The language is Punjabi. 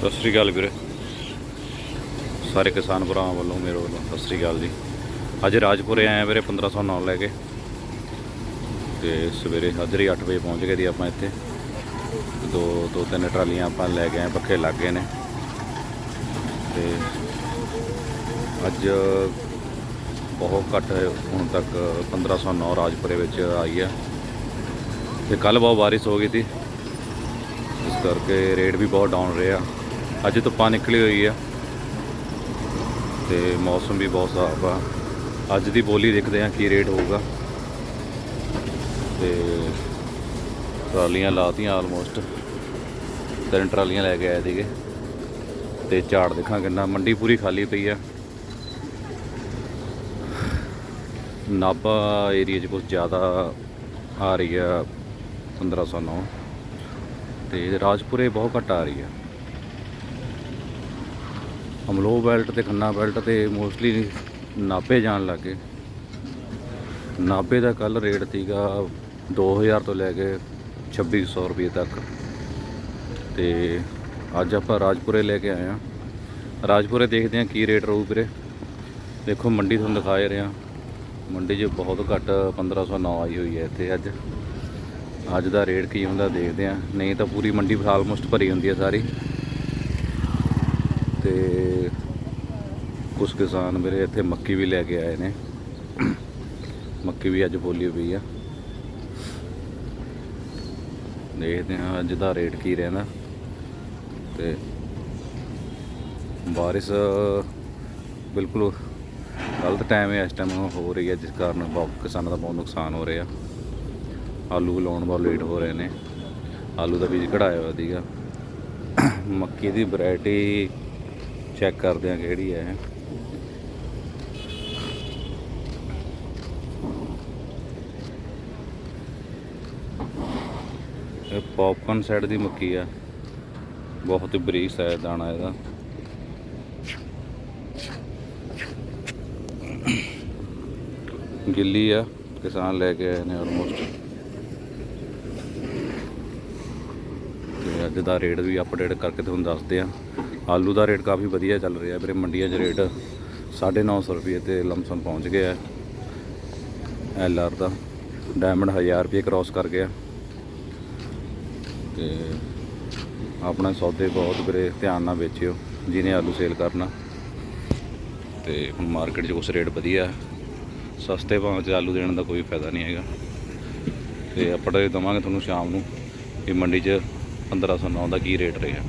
ਸਤਿ ਸ੍ਰੀ ਅਕਾਲ ਵੀਰੇ। ਸਾਰੇ ਕਿਸਾਨ ਭਰਾਵਾਂ ਵੱਲੋਂ, ਮੇਰੇ ਵੱਲੋਂ ਸਤਿ ਸ੍ਰੀ ਅਕਾਲ ਜੀ। ਅੱਜ ਰਾਜਪੁਰੇ ਆਏ ਆ ਵੀਰੇ 1509 ਲੈ ਕੇ। ਤੇ ਸਵੇਰੇ ਹਾਜ਼ਰੀ 8 ਵਜੇ ਪਹੁੰਚ ਗਏ ਦੀ ਆਪਾਂ ਇੱਥੇ। ਦੋ ਦੋ, ਤਿੰਨ ਟਰਾਲੀਆਂ ਆਪਾਂ ਲੈ ਕੇ ਆਏ, ਪੱਖੇ ਲੱਗ ਗਏ ਨੇ। ਤੇ ਅੱਜ ਬਹੁਤ ਘੱਟ ਹੁਣ ਤੱਕ 1509 ਰਾਜਪੁਰੇ ਵਿੱਚ ਆਈ ਆ। ਤੇ ਕੱਲ ਬਹੁਤ ਬਾਰਿਸ਼ ਹੋ ਗਈ ਸੀ। ਇਸ ਕਰਕੇ ਰੇਟ ਵੀ ਬਹੁਤ ਡਾਊਨ ਰਿਹਾ ਅੱਜ ਧੁੱਪਾਂ ਨਿਕਲੀ ਹੋਈ ਆ। ਤੇ ਮੌਸਮ ਵੀ ਬਹੁਤ ਸਾਫ਼ ਆ। ਅੱਜ ਦੀ ਬੋਲੀ ਦੇਖਦੇ ਆ ਕੀ ਰੇਟ ਹੋਊਗਾ। ਤੇ ਟਰਾਲੀਆਂ ਲਾਤੀਆਂ ਆਲਮੋਸਟ ਤਿੰਨ ਟਰਾਲੀਆਂ ਲੈ ਕੇ ਆਏ ਸੀਗੇ। ਤੇ ਝਾੜ ਦੇਖਾਂ ਕਿੰਨਾ। ਮੰਡੀ ਪੂਰੀ ਖਾਲੀ ਪਈ ਆ। ਨਾਭਾ ਏਰੀਆ 'ਚ ਕੁਝ ਜ਼ਿਆਦਾ ਆ ਰਹੀ ਆ 1509 ਤੇ ਰਾਜਪੁਰੇ ਬਹੁਤ ਘੱਟ ਆ ਰਹੀ ਆ। ਅਮਲੋ ਬੈਲਟ ਤੇ ਖੰਨਾ ਬੈਲਟ ਤੇ ਮੋਸਟਲੀ ਨਾਭੇ ਜਾਣ ਲੱਗੇ ਨਾਭੇ ਦਾ ਕੱਲ ਰੇਟ ਸੀਗਾ 2000 ਤੋਂ ਲੈ ਕੇ 2600 ਰੁਪਏ ਤੱਕ। ਤੇ ਅੱਜ ਆਪਾਂ ਰਾਜਪੁਰੇ ਲੈ ਕੇ ਆਏ ਆ ਰਾਜਪੁਰੇ ਦੇਖਦੇ ਆ ਕੀ ਰੇਟ ਰਹੂ ਵੀਰੇ। ਦੇਖੋ ਮੰਡੀ ਤੁਹਾਨੂੰ ਦਿਖਾ ਹੀ ਰਿਹਾ ਮੰਡੀ 'ਚ ਬਹੁਤ ਘੱਟ 1509 ਆਈ ਹੋਈ ਹੈ ਇੱਥੇ ਅੱਜ। ਅੱਜ ਦਾ ਰੇਟ ਕੀ ਹੁੰਦਾ ਦੇਖਦੇ ਆ ਨਹੀਂ ਤਾਂ ਪੂਰੀ ਮੰਡੀ ਆਲਮੋਸਟ ਭਰੀ ਹੁੰਦੀ ਹੈ ਸਾਰੀ। ਤੇ ਕੁਝ ਕਿਸਾਨ ਮੇਰੇ ਇੱਥੇ ਮੱਕੀ ਵੀ ਲੈ ਕੇ ਆਏ ਨੇ। ਮੱਕੀ ਵੀ ਅੱਜ ਬੋਲੀ ਪਈ ਆ। ਦੇਖਦੇ ਹਾਂ ਅੱਜ ਦਾ ਰੇਟ ਕੀ ਰਹਿੰਦਾ। ਤੇ ਬਾਰਿਸ਼ ਬਿਲਕੁਲ ਗਲਤ ਟਾਈਮ ਹੈ, ਇਸ ਟਾਈਮ ਹੋ ਰਹੀ ਹੈ, ਜਿਸ ਕਾਰਨ ਬਹੁਤ ਕਿਸਾਨਾਂ ਦਾ ਬਹੁਤ ਨੁਕਸਾਨ ਹੋ ਰਿਹਾ। ਆਲੂ ਲਾਉਣ ਬਹੁਤ ਲੇਟ ਹੋ ਰਹੇ ਨੇ। ਆਲੂ ਦਾ ਬੀਜ ਕਢਾਇਆ ਹੋਇਆ ਸੀਗਾ। ਮੱਕੀ ਦੀ ਵੈਰਾਈਟੀ ਚੈੱਕ ਕਰਦੇ ਆ ਕਿਹੜੀ ਹੈ। ਇਹ। ਇਹ ਸਾਈਡ ਦੀ ਮੱਕੀ ਆ। ਬਹੁਤ ਹੀ ਬਰੀਕ ਸਾਈਜ਼ ਦਾਣਾ ਇਹਦਾ। ਗਿੱਲੀ ਆ, ਕਿਸਾਨ ਲੈ ਕੇ ਆਏ ਨੇ ਆਲਮੋਸਟ ਤੇ ਅੱਜ ਦਾ ਰੇਟ ਵੀ ਅਪਡੇਟ ਕਰਕੇ ਤੁਹਾਨੂੰ ਦੱਸਦੇ ਆ ਆਲੂ ਦਾ ਰੇਟ ਕਾਫੀ ਵਧੀਆ ਚੱਲ ਰਿਹਾ ਵੀਰੇ, ਮੰਡੀਆਂ 'ਚ ਰੇਟ 950 ਰੁਪਏ ਤੇ ਲਮਸਮ ਪਹੁੰਚ ਗਿਆ। ਐਲ ਆਰ ਦਾ ਡਾਇਮੰਡ 1000 ਰੁਪਏ ਕ੍ਰਾਸ ਕਰ ਗਿਆ। ਤੇ ਆਪਣਾ ਸੌਦੇ ਬਹੁਤ ਵੀਰੇ, ਧਿਆਨ ਨਾਲ ਵੇਚਿਓ, ਜਿਹਨੇ ਆਲੂ ਸੇਲ ਕਰਨਾ। ਤੇ ਹੁਣ ਮਾਰਕੀਟ 'ਚ ਉਸ ਰੇਟ ਵਧੀਆ। ਸਸਤੇ ਭਾਅ 'ਚ ਆਲੂ ਦੇਣ ਦਾ ਕੋਈ ਫਾਇਦਾ ਨਹੀਂ ਹੈਗਾ। ਤੇ ਆਪਾਂ ਦਵਾਂਗੇ ਤੁਹਾਨੂੰ ਸ਼ਾਮ ਨੂੰ ਕਿ ਮੰਡੀ 'ਚ 1509 ਦਾ ਕੀ ਰੇਟ ਰਿਹਾ।